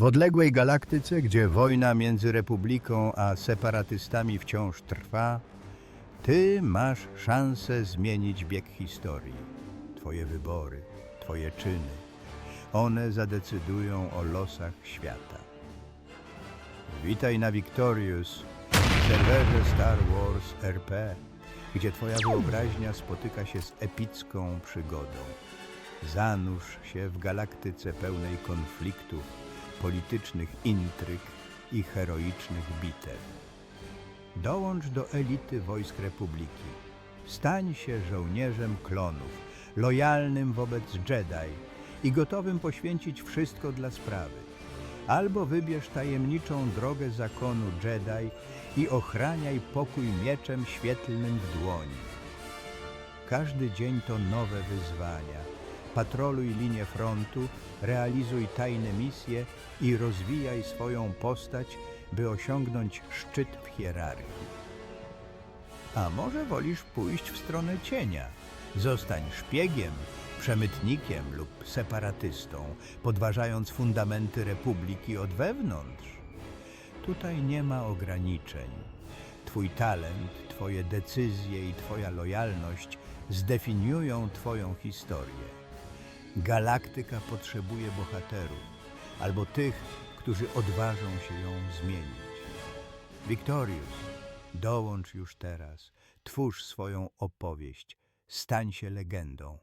W odległej galaktyce, gdzie wojna między Republiką a separatystami wciąż trwa, ty masz szansę zmienić bieg historii. Twoje wybory, twoje czyny, one zadecydują o losach świata. Witaj na Victorious, serwerze Star Wars RP, gdzie twoja wyobraźnia spotyka się z epicką przygodą. Zanurz się w galaktyce pełnej konfliktów, politycznych intryg i heroicznych bitew. Dołącz do elity wojsk Republiki. Stań się żołnierzem klonów, lojalnym wobec Jedi i gotowym poświęcić wszystko dla sprawy. Albo wybierz tajemniczą drogę zakonu Jedi i ochraniaj pokój mieczem świetlnym w dłoni. Każdy dzień to nowe wyzwania. Patroluj linię frontu, realizuj tajne misje i rozwijaj swoją postać, by osiągnąć szczyt w hierarchii. A może wolisz pójść w stronę cienia? Zostań szpiegiem, przemytnikiem lub separatystą, podważając fundamenty republiki od wewnątrz. Tutaj nie ma ograniczeń. Twój talent, Twoje decyzje i Twoja lojalność zdefiniują Twoją historię. Galaktyka potrzebuje bohaterów, albo tych, którzy odważą się ją zmienić. Victorious, dołącz już teraz, twórz swoją opowieść, stań się legendą.